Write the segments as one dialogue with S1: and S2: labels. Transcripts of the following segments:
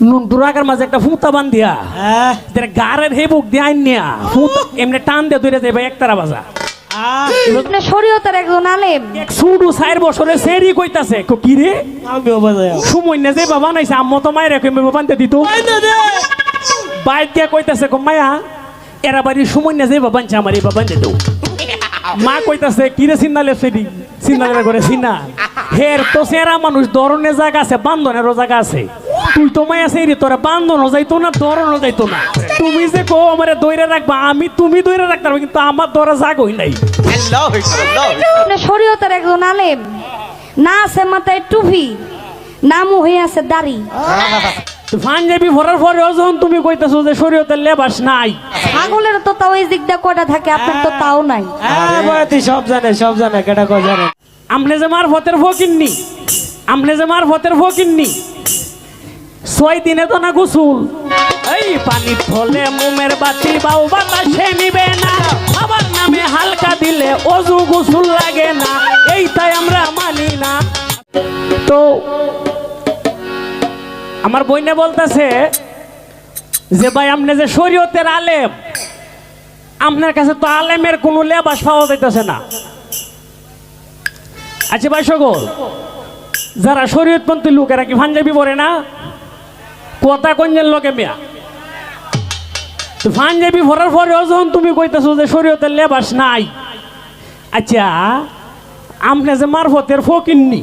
S1: নুনটুর আগের মাঝে একটা ফুতা বান্ধিয়া।
S2: হ্যাঁ।
S1: যেটা গারের হে বুক দিয়ে আইন নিয়া ফুতা এমনি টান দিয়ে ধরে যাবে একতারা বাজা।
S2: আহ,
S3: আপনি শরীয়তের একজন আলেম।
S1: এক সুডু চার বছরে সেরি কইতাছে কো কি রে?
S2: আমিও বাজাই
S1: সময় না যে বাবা নাইছে আম্মা তো মায়ের কই বাবা বানতে দিত। বাইক দিয়া কইতাছে কো মায়া এরা বাড়ি সময় না যে আমার মা কইতাছে কি রে সিন্নালে সেদি সিন্নালে করে সিন্না? হের তো সেরা মানুষ দরনে জায়গা আছে বান্ধনেরও জায়গা আছে। তুই তো মায়া সেই তোরা বান্ধনও যাইতো না দরনও যাইতো না। তুমি যে কো আমারে দইরে রাখবা আমি তুমি দইরে রাখতে পারবে কিন্তু আমার দরা জাগই নাই।
S3: আপনি শরীয়তের একজন আলেম। না আছে মাথায় টুপি নামও হয়ে আছে দাড়ি।
S1: পাঞ্জাবি ভরার পরেও যখন তুমি কইতাছো যে শরীয়তের লেবাস নাই।
S3: ছাগলের তো তাও এই দিক দিয়ে কয়টা থাকে আপনার তো তাও নাই।
S2: সব জানে সব জানে কেটা কয় জানে।
S1: আমলে যে মার ফতের ফকিননি আমলে যে মার ফতের ফকিননি ছয় দিনে তো না গোসুল। এই পানি থলে মোমের বাতি বাউ বাতাসে নিবে না। আবার নামে হালকা দিলে অজু গোসুল লাগে না। এইটাই আমরা মানি না। তো আমার বইনে বলতেছে যে ভাই আপনি যে শরীয়তের আলেম আপনার কাছে তো আলেমের কোনো লেবাস পাওয়া যাইতেছে না। আচ্ছা ভাই সকল যারা শরীয়তপন্থী লোকেরা কি পাঞ্জাবি পরে না? কথা কঞ্জের লোকে মিয়া। তো পাঞ্জাবি ভরার পরেও যখন তুমি কইতেছো যে শরীয়তের লেবাস নাই আচ্ছা আমনে যে মারফতের ফকিননি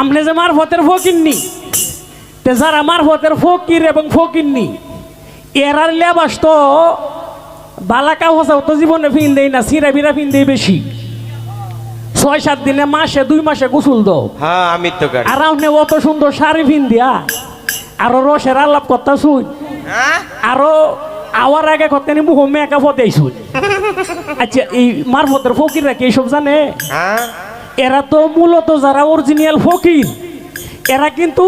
S1: আমনে যে মারফতের ফকিননি তে যারা মারফতের ফকির এবং ফকিননি এরার লেবাস তো বালাকা হোসাও তো জীবনে ফিন দেই না, সিরা বিরা ফিন দেই বেশি। ছয় সাত দিনে মাসে দুই মাসে গোসল দাও।
S4: হ্যাঁ আমি তো
S1: আর আপনি অত সুন্দর শাড়ি ফিন দিয়া আরও রসের আলাপ করতা শুন
S4: হ্যাঁ?
S1: আরও আওয়ার আগে করতে নি মুখ মেকা ফতেই শুন আচ্ছা এই মারফতের ফকিররা কি এইসব জানে?
S4: হ্যাঁ?
S1: এরা তো মূলত যারা অরিজিনাল ফকির এরা কিন্তু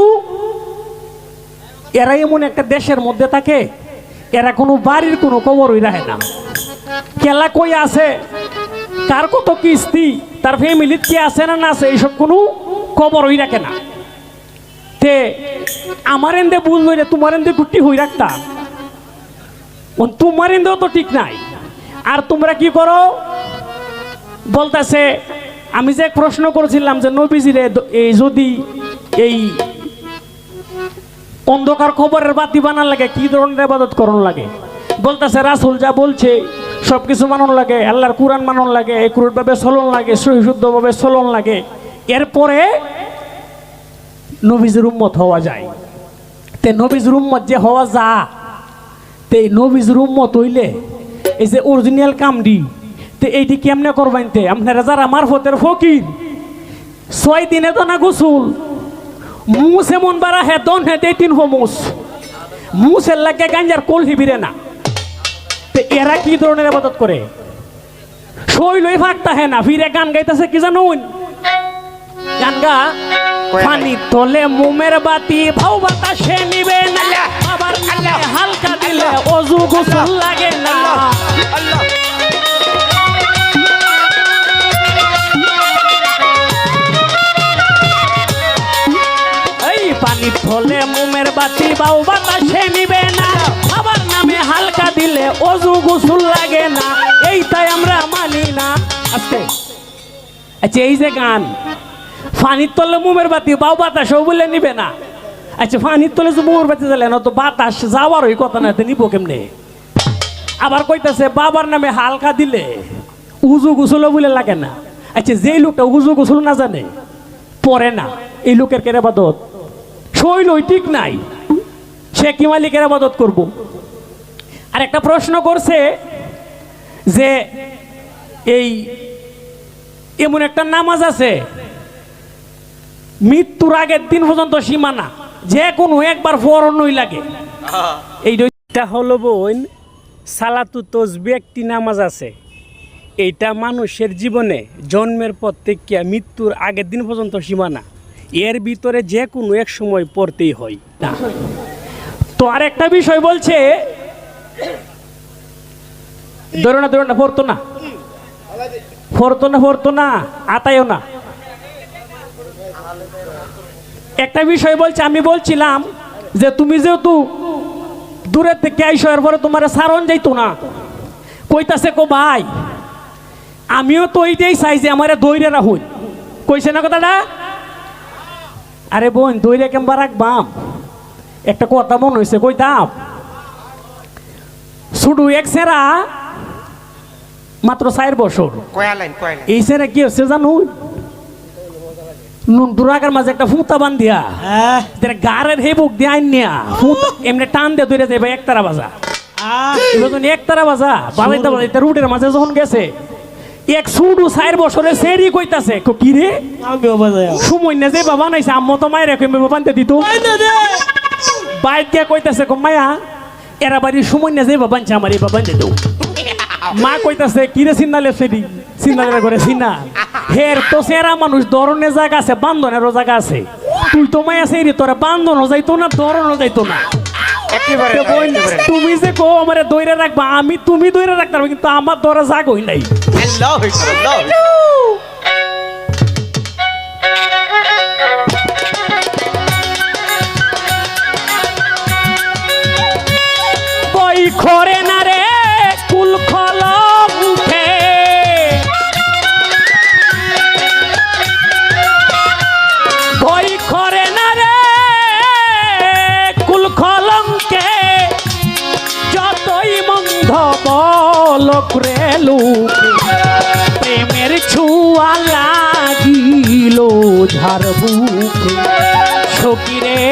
S1: এরা এমন একটা দেশের মধ্যে থাকে এরা কোনো বাড়ির কোনো খবরই রাখে না। কেলা কই আছে? কার কত কিস্তি? তার ফ্যামিলির কি আছে না না আছে, এইসব কোনো খবরই রাখে না। তে, আমার এন্দে ভুল হইলে তোমার এন্দে টুটি হই রাখতা। ও তোমার এন্দেও তো ঠিক নাই। আর তোমরা কি করো? বলতেছে, আমি যে প্রশ্ন করেছিলাম যে নবীজিরে এই যদি এই অন্ধকার খবরের বাতি বানান লাগে, কি ধরনের আবাদত করণ লাগে? বলতেছে, রাসুল যা বলছে সব কিছু মানন লাগে, আল্লাহর কোরআন মানন লাগে একুরভাবে চলন লাগে সহিশুদ্ধভাবে চলন লাগে। এরপরে নবীজির উম্মত হওয়া যায়। তে নবীজির উম্মত যে হওয়া যা, তে এই নবীজির উম্মত হইলে এই যে অরিজিনাল কামডি, তে এইটি কেমনে করবেন তে? আপনারা যারা মারফতের ফকির, ছয় দিনে তো না গোসুল? মুস এমন বারা হে, দন হে দে তিন মুস। মুসের লাগে গাঞ্জার কোল হিবিরে না। তে এরা কি ধরনের আবাদত করে? শৈলই ফাঁকতা হ্যাঁ না ফিরে গান গাইতেছে কি জানুন? গান গা পানি তোলে মোমের বাতি ভাও বাতাসে নিবে না। আবার হালকা দিলে অজু গোসল লাগে না। এই পানি ফলে মোমের বাতি বাউ বাতাসে নিবে না। আবার নামে হালকা দিলে অজু গোসল লাগে না। এইটাই আমরা মানি না। আস্তে আচ্ছা এই যে গান ফানির তলে মুমের বাতি বাউ বাতাসও বলে নিবে না। আচ্ছা ফানির তলে যে মোমের বাতি জ্বালে না, তো বাতাস যাওয়ার ওই কথা না নিব কেমনে? আবার কইতাছে, বাবার নামে হালকা দিলে উজু গোসলও বলে লাগে না। আচ্ছা যেই লোকটা উজু গোসল না জানে, পরে না। এই লোকের কেন আবাদত শৈল ঠিক নাই। সে কি মালিকের আবাদত করব? আর একটা প্রশ্ন করছে যে এই এমন একটা নামাজ আছে মৃত্যুর আগের দিন পর্যন্ত সীমানা যে কোনো একবার ফরনই লাগে। এইটা হলো বোন সালাতু তসবি একটি নামাজ আছে। এইটা মানুষের জীবনে জন্মের পর থেকে মৃত্যুর আগের দিন পর্যন্ত সীমানা এর ভিতরে যে কোনো এক সময় পড়তেই হয়। না তো আর একটা বিষয় বলছে, ধরো না ধরো না, পড়তো না। না না, আতায়ও না। একটা বিষয় বলছে, আমি বলছিলাম যে তুমি যেহেতু দূরের থেকে আইসো, এরপরে তোমার সারণ যাইতো না। কইতাছে কো, ভাই, আমিও তো ওইটাই চাই যে আমার দৈরে রাহুল কইছে না কথাটা? আরে বোন দৈরে কেমবা রাখবাম। একটা কথা মনে হয়েছে কইতাম। শুধু এক সেরা মাত্র চার বছর।
S4: কয়া লাইন কয়া লাইন।
S1: এই সেরা কি হচ্ছে জানো? নুন দুরাগার মাঝে একটা ফুতা বান্ধিয়া। তেরা গারের হে বুক দিয়ে আইন নিয়া। ফুতা এমনি টান দিয়ে ধরে যাবে একতারা বাজা। একতারা বাজা। বাজাইতে বাজাইতে রুটের মাঝে যখন গেছে এক সুডু চার বছরে সেরি কইতাছে। কো কি রে সময় না যে বাবা নাইছে আম্মা তো মায়ের কই বাবানতে দিত। বাইক গিয়া কইতাছে কো মায়া এরা বাড়ি সময় না যে বাবানছে আমার এই বাবান দিত মা কইতাছে কি রে সিন্নালে সেরি সিন্নালের করে সিন্না হের তো সেরা মানুষ দরনের জায়গা আছে বান্ধনেরও জায়গা আছে। তুই তো মায়া সেরি তোরা বান্ধনও যাইতো না দরনও যাইতো না? তুমি যে কো আমারে দইরে রাখবা আমি তুমি দইরে রাখতে পারব কিন্তু আমার দরে হই নাই। বলক লোকে প্রেমের ছুয়া লাগিল ঝাড় সকিরে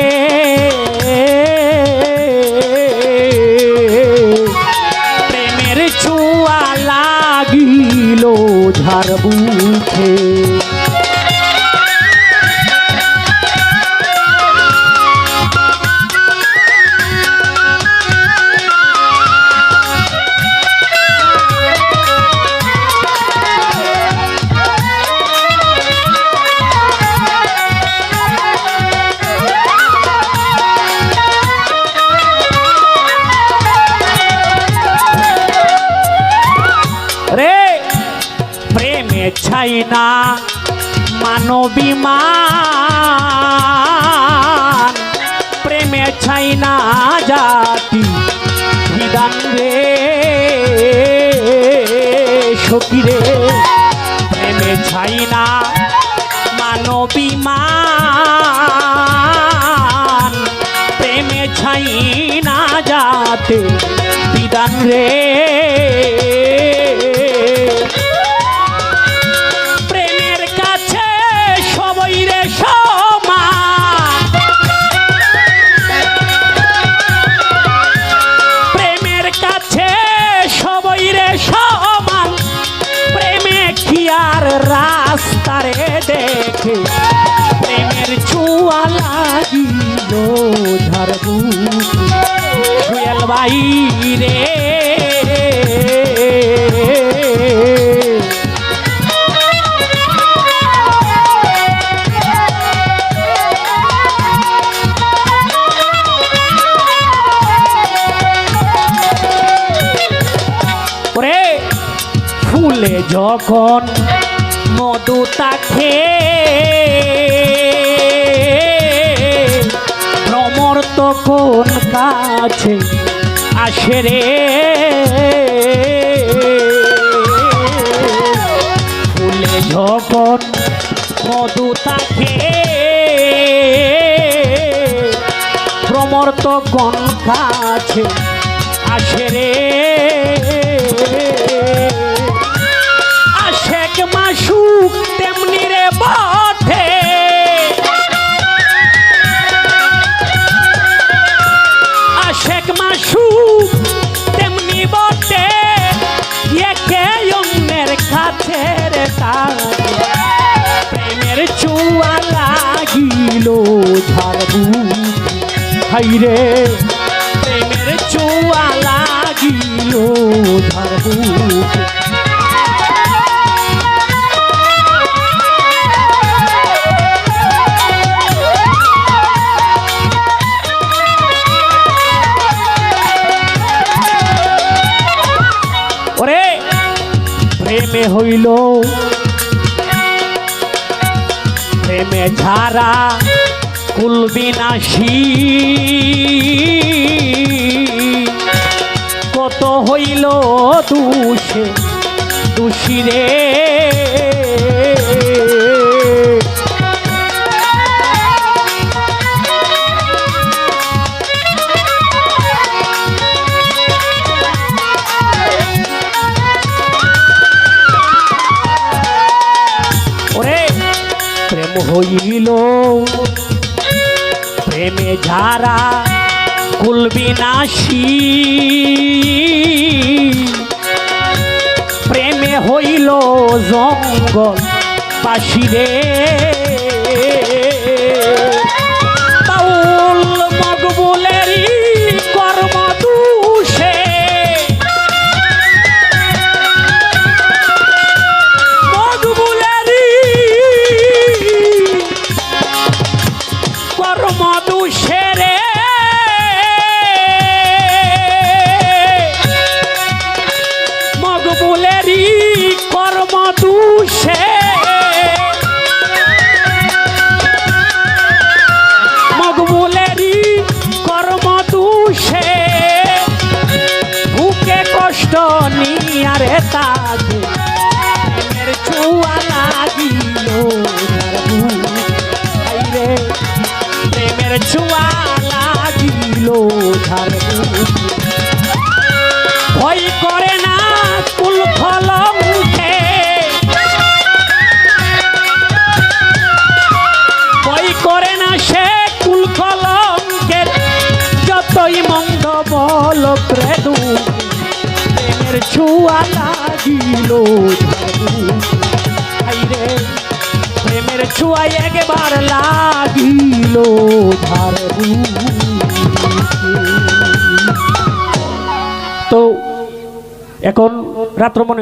S1: না মানবিমান প্রেমে ছাই না জাতি, বিধান রে সকিরে প্রেমে ছাই না মানবিমান প্রেমে ছাই না যাতে বিধান রে। বাই রে ফুলে যখন মধু তাকে ভ্রমর তখন কাছে আসে রে। ফুলে যখন মধু তাকে প্রমর্ত তখন কাছে আসে রে। হাইরে প্রেমের চুয়া লাগিল ঝাড়বু ওরে প্রেমে হইল। প্রেমে ঝাড়া কুলবিনাশী কত হইল দুষে দোষী রে। হইল প্রেমে ঝারা কুলবিনাশী প্রেমে হইল জঙ্গল পাশিরে বাউল কর্ম দুষে রে মকবুলেরই কর্ম দুষে। মকবুলেরই কর্ম দুষে। বুকে কষ্ট নিয়ারে তাকে ভয় করে না ফল মুখে। ভয় করে না সে কুল কলঙ্কের যতই মন্দ বল প্রেদু প্রেমের ছুয়া লাগিল রে, প্রেমের ছুয়া একবার লাগিল ধার তো এখন রাত্র মনে